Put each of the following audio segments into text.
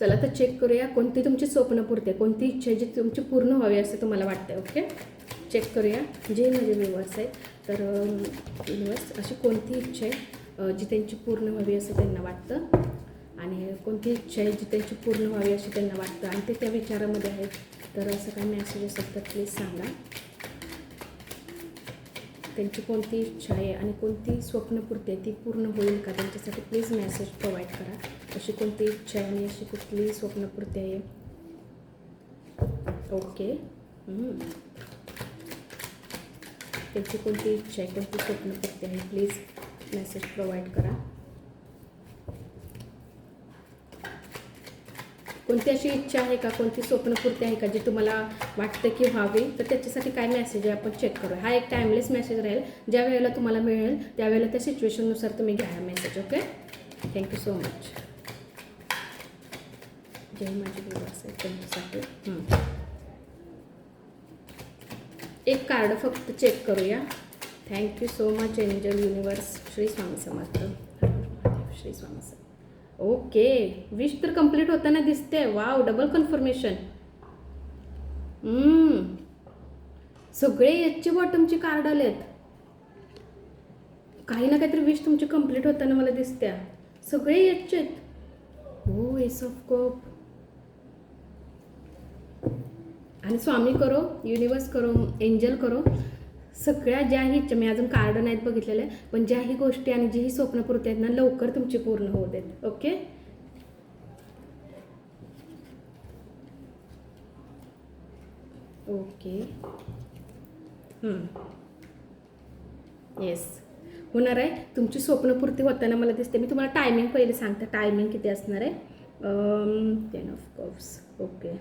चला तर चेक करूया कोणती तुमची स्वप्न आहे कोणती इच्छा आहे जी तुमची पूर्ण व्हावी असं तुम्हाला वाटतं ओके चेक करूया. जे माझे व्ह्युअर्स आहेत तर व्ह्युअर्स अशी कोणती इच्छा आहे जी त्यांची पूर्ण व्हावी असं त्यांना वाटतं? आणि कोणती इच्छा आहे जी त्यांची पूर्ण व्हावी अशी त्यांना वाटतं? आणि ते त्या विचारामध्ये आहेत. तर असं काही मॅसेज असेल तर प्लीज सांगा. त्यांची कोणती इच्छा आहे आणि कोणती स्वप्नपूर्ती आहे ती पूर्ण होईल का? त्यांच्यासाठी प्लीज मेसेज प्रोव्हाइड करा. अशी कोणती इच्छा आहे आणि अशी कुठली स्वप्नपूर्ती आहे. ओके त्याची त्यांची कोणती इच्छा आहे कोणती स्वप्नपूर्ती आहे प्लीज मेसेज प्रोव्हाइड करा. कोणती अशी इच्छा आहे का कोणती स्वप्नपूर्ती आहे का जी तुम्हाला वाटतं की व्हावी तर त्याच्यासाठी काय मेसेज आहे आपण चेक करू हा एक टाईमलेस मेसेज राहील. ज्या वेळेला तुम्हाला मिळेल त्यावेळेला त्या सिच्युएशननुसार तुम्ही घ्या message okay thank you so much जय माझी आहे त्यांच्यासाठी. एक कार्ड फक्त चेक करूया. Thank you so much angel universe Shri Swami Samarth. Shri Swami Samarth. Okay wish तर कंप्लीट होताना दिसते वाव डबल कन्फर्मेशन सगळे एचचे बॉटमचे कार्ड आलेत. काही ना काहीतरी विश तुमची कंप्लीट होताना मला दिसत्या. सगळे आहेत. हो एस ऑफ कप आणि स्वामी करो युनिवर्स करो एंजल करो. सगळ्या ज्याही मी अजून कार्ड नाहीत बघितलेले पण ज्याही गोष्टी आणि जीही स्वप्नपूर्ती आहेत ना लवकर तुमची पूर्ण होऊ देत. ओके ओके येस होणार आहे. तुमची स्वप्नपूर्ती होताना मला दिसते. मी तुम्हाला टायमिंग पहिले सांगते. टायमिंग किती असणार आहे? टेन ऑफ कप्स ओके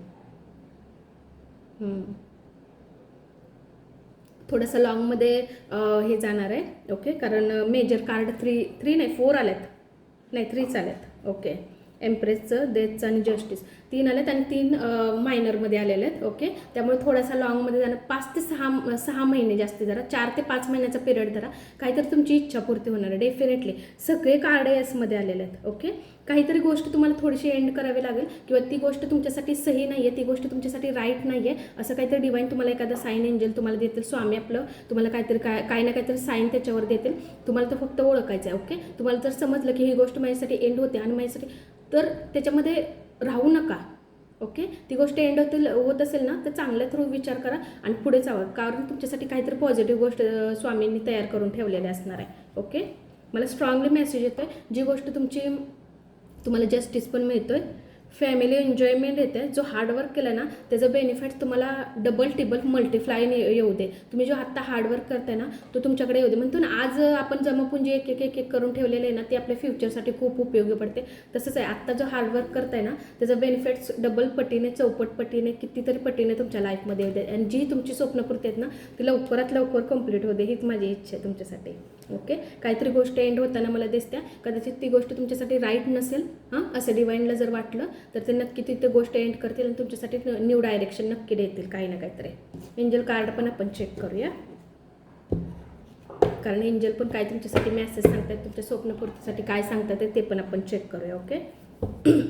थोडंसं लॉंगमध्ये हे जाणार आहे. ओके कारण मेजर कार्ड थ्री थ्री नाही फोर आल्यात नाही थ्रीच आल्यात ओके एम्प्रेसचं डेथचं आणि जस्टिस तीन आलेत आणि तीन मायनरमध्ये आलेले आहेत. ओके त्यामुळे थोडासा लॉंगमध्ये जाणं पाच ते सहा सहा महिने जास्ती जरा. चार ते पाच महिन्याचा पिरियड धरा काहीतरी तुमची इच्छापूर्ती होणार आहे. डेफिनेटली सगळे कार्ड एसमध्ये आलेले आहेत. ओके काहीतरी गोष्ट तुम्हाला थोडीशी एंड करावी लागेल किंवा ती गोष्ट तुमच्यासाठी सही नाही आहे ती गोष्ट तुमच्यासाठी राईट नाही आहे असं काहीतरी डिवाईन तुम्हाला एखादा साईन एंजल तुम्हाला देतील. स्वामी आपलं तुम्हाला काहीतरी काय काही ना काहीतरी साईन त्याच्यावर देतील. तुम्हाला तर फक्त ओळखायचं आहे ओके तुम्हाला जर समजलं की ही गोष्ट माझ्यासाठी एंड होते आणि माझ्यासाठी तर त्याच्यामध्ये राहू नका ओके ती गोष्ट एंड होतील होत असेल ना तर चांगल्या थ्रू विचार करा आणि पुढे जावं. कारण तुमच्यासाठी काहीतरी पॉझिटिव्ह गोष्ट स्वामींनी तयार करून ठेवलेली असणार आहे ओके मला स्ट्रॉंगली मेसेज येतो आहे जी गोष्ट तुमची तुम्हाला जस्टिस पण मिळतो आहे फॅमिली एन्जॉयमेंट येते. जो हार्डवर्क केला ना त्याचं बेनिफिट तुम्हाला डबल टिबल मल्टिफ्लाय येऊ दे. तुम्ही जो आत्ता हार्डवर्क करताय ना तो तुमच्याकडे येऊ दे. म्हणतो ना आज आपण जमापुंजी एक एक एक एक करून ठेवलेले आहे ना ते आपल्या फ्युचरसाठी खूप उपयोगी पडते. तसंच आहे आत्ता जो हार्डवर्क करताय ना त्याचं बेनिफिट्स डबल पटीने चौपट पटीने कितीतरी पटीने तुमच्या लाईफमध्ये येऊ दे. आणि जी तुमची स्वप्नपूर्ती आहेत ना ती लवकरात लवकर कंप्लीट होऊ दे हीच माझी इच्छा आहे तुमच्यासाठी. ओके? काहीतरी गोष्ट एंड होताना मला दिसत्या. कदाचित ती गोष्ट तुमच्यासाठी राईट नसेल हां? असं डिवाईनला जर वाटलं तर ते नक्की तिथे गोष्ट एंड करतील आणि तुमच्यासाठी न्यू डायरेक्शन नक्की देतील काही ना काहीतरी. एंजल कार्ड पण आपण चेक करूया. कारण एंजल पण काय तुमच्यासाठी मेसेज सांगतात तुमच्या स्वप्नपूर्तीसाठी काय सांगतात ते पण आपण चेक करूया ओके?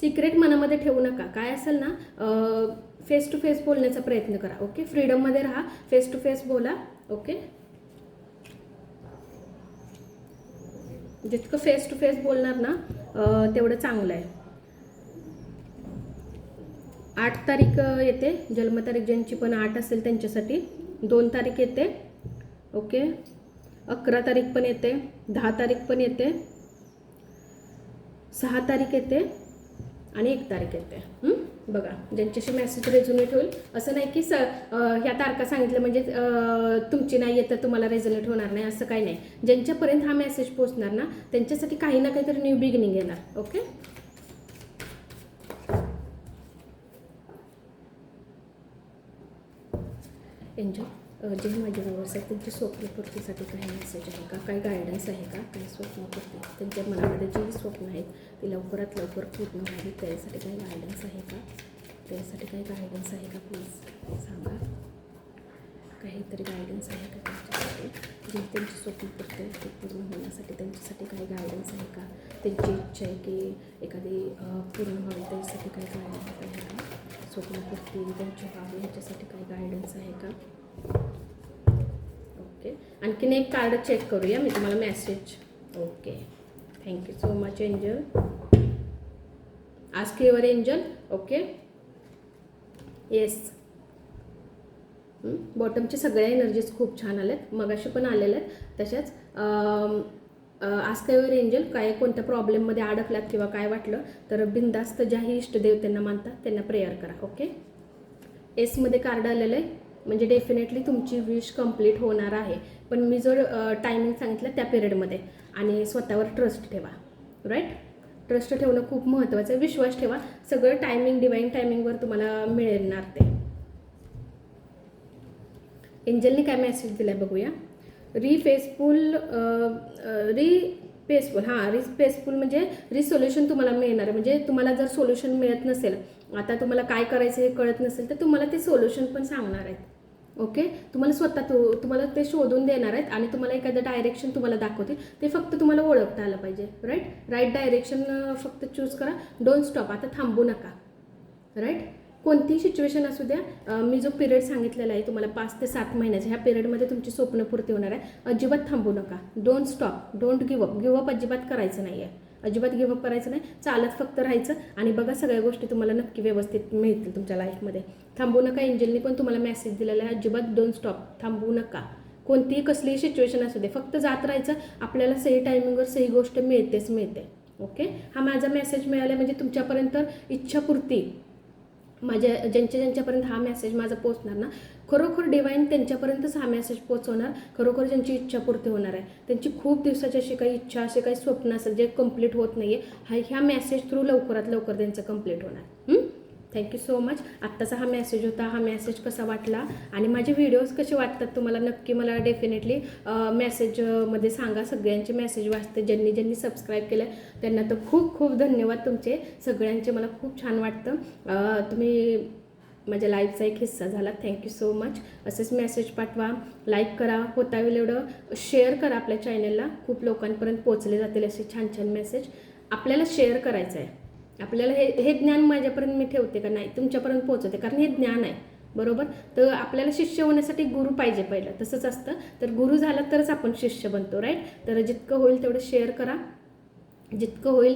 सिक्रेट मनामध्ये ठेवू नका. काय असेल ना फेस टू फेस बोलण्याचा प्रयत्न करा ओके? फ्रीडममध्ये राहा फेस टू फेस बोला ओके? जितकं फेस टू फेस बोलणार ना तेवढं चांगलं आहे. आठ तारीख येते. जन्मतारीख ज्यांची पण आठ असेल त्यांच्यासाठी. दोन तारीख येते. ओके? अकरा तारीख पण येते. दहा तारीख पण येते. सहा तारीख येते. आणि एक तारीख येते. बघा ज्यांच्याशी मेसेज रेझोनेट होईल असं नाही की स ह्या तारखा सांगितलं म्हणजे तुमची नाही येतं तुम्हाला रेझोनेट होणार नाही असं काही नाही. ज्यांच्यापर्यंत हा मेसेज पोचणार ना त्यांच्यासाठी काही ना काहीतरी न्यू बिगिनिंग येणार ओके एन्जॉय जे माझे व्ह्युअर्स आहेत त्यांच्या स्वप्नपूर्तीसाठी काही मेसेज आहे का? काही गायडन्स आहे का? काही स्वप्नपूर्ती त्यांच्या मनामध्ये जी स्वप्न आहेत ती लवकरात लवकर पूर्ण व्हावी त्यासाठी काही गायडन्स आहे का? त्यासाठी काही गायडन्स आहे का? प्लीज सांगा. काहीतरी गायडन्स आहे का त्यांच्यासाठी? जे त्यांची स्वप्नपूर्ती आहे आहेत पूर्ण होण्यासाठी त्यांच्यासाठी काही गायडन्स आहे का? त्यांची इच्छा आहे की एखादी पूर्ण व्हावी त्यासाठी काही गायडन्स आहे का? स्वप्नपूर्ती त्यांची व्हावी ह्याच्यासाठी काही गायडन्स आहे का? आणखीन एक कार्ड चेक करूया मी तुम्हाला message okay thank you so much angel ask your angel okay yes बॉटमचे सगळ्या एनर्जीज खूप छान आल्यात मगाशी पण आलेल्या आहेत. तशाच आस्कायवर एंजल काय कोणत्या प्रॉब्लेममध्ये अडकलात किंवा काय वाटलं तर बिंदास्त ज्याही इष्टदेव त्यांना मानतात त्यांना प्रेयर करा ओके एसमध्ये कार्ड आलेलं आहे. म्हणजे डेफिनेटली तुमची विश कंप्लीट होणार आहे. पण मी जो टायमिंग सांगितलं त्या पिरियडमध्ये आणि स्वतःवर ट्रस्ट ठेवा. राईट ट्रस्ट ठेवणं खूप महत्त्वाचं आहे. विश्वास ठेवा. सगळं टायमिंग डिवाईन टायमिंगवर तुम्हाला मिळणार ते. एंजलने काय मेसेज दिलाय बघूया. री फेसफुल री पेसफुल हां रिस पेसफुल म्हणजे रिसोल्युशन तुम्हाला मिळणार आहे. म्हणजे तुम्हाला जर सोल्युशन मिळत नसेल आता तुम्हाला काय करायचं हे कळत नसेल तर तुम्हाला ते सोल्युशन पण सांगणार आहेत. ओके तुम्हाला स्वतः तू तुम्हाला ते शोधून देणार आहेत आणि तुम्हाला एखादं डायरेक्शन तुम्हाला दाखवतील. ते फक्त तुम्हाला ओळखता आलं पाहिजे. राईट राईट डायरेक्शन फक्त चूज करा. डोंट स्टॉप आता थांबू नका. राईट कोणतीही सिच्युएशन असू द्या मी जो पिरियड सांगितलेला आहे तुम्हाला पाच ते सात महिन्याचा ह्या पिरियडमध्ये तुमची स्वप्न पूर्ती होणार आहे. अजिबात थांबू नका. Don't stop don't give up give up अजिबात करायचं नाही आहे अजिबात गिवअप करायचं नाही. चालत फक्त राहायचं आणि बघा सगळ्या गोष्टी तुम्हाला नक्की व्यवस्थित मिळतील तुमच्या लाईफमध्ये थांबू नका एंजलनी पण तुम्हाला मेसेज दिलेला आहे. अजिबात डोंट स्टॉप थांबू नका. कोणतीही कसलीही सिच्युएशन असू दे. फक्त जात राहायचं. आपल्याला सही टायमिंगवर सही गोष्ट मिळतेच मिळते. ओके हा माझा मेसेज मिळाला म्हणजे तुमच्यापर्यंत इच्छापूर्ती. माझ्या ज्यांच्या ज्यांच्यापर्यंत हा मेसेज माझा पोचणार ना खरोखर डिवाईन त्यांच्यापर्यंतच हा मेसेज पोचवणार खरोखर ज्यांची इच्छा पूर्ती होणार आहे. त्यांची खूप दिवसाची अशी काही इच्छा असे काही स्वप्न असेल जे कंप्लीट होत नाही आहे हा ह्या मेसेज थ्रू लवकरात लवकर त्यांचं कंप्लीट होणार. थँक्यू सो मच आत्ताचा हा मेसेज होता. हा मेसेज कसा वाटला? आणि माझे व्हिडिओज कसे वाटतात तुम्हाला? नक्की मला डेफिनेटली मेसेजमध्ये सांगा. सगळ्यांचे मेसेज वाचते. ज्यांनी ज्यांनी सबस्क्राईब केलं त्यांना तर खूप खूप धन्यवाद तुमचे. सगळ्यांचे मला खूप छान वाटतं. तुम्ही माझ्या लाईफचा एक हिस्सा झाला थँक्यू सो मच असेच मेसेज पाठवा. लाईक करा. होता येईल एवढं. शेअर करा आपल्या चॅनलला खूप लोकांपर्यंत पोचले जातील असे छान छान मेसेज आपल्याला शेअर करायचं आहे आपल्याला हे हे ज्ञान माझ्यापर्यंत मी ठेवते का नाही तुमच्यापर्यंत पोहोचवते कारण हे ज्ञान आहे बरोबर? तर आपल्याला शिष्य होण्यासाठी गुरु पाहिजे पहिलं तसंच असतं. तर गुरु झाला तरच आपण शिष्य बनतो राईट तर जितकं होईल तेवढं शेअर करा. जितकं होईल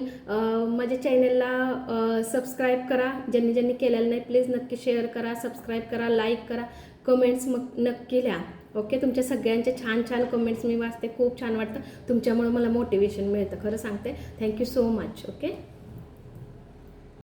माझ्या चॅनलला सबस्क्राईब करा. ज्यांनी ज्यांनी केलेलं नाही प्लीज नक्की शेअर करा सबस्क्राईब करा लाईक करा. कमेंट्स मग नक्की लिहा ओके तुमच्या सगळ्यांचे छान छान कमेंट्स मी वाचते. खूप छान वाटतं. तुमच्यामुळं मला मोटिवेशन मिळतं खरं सांगते. Thank you so much okay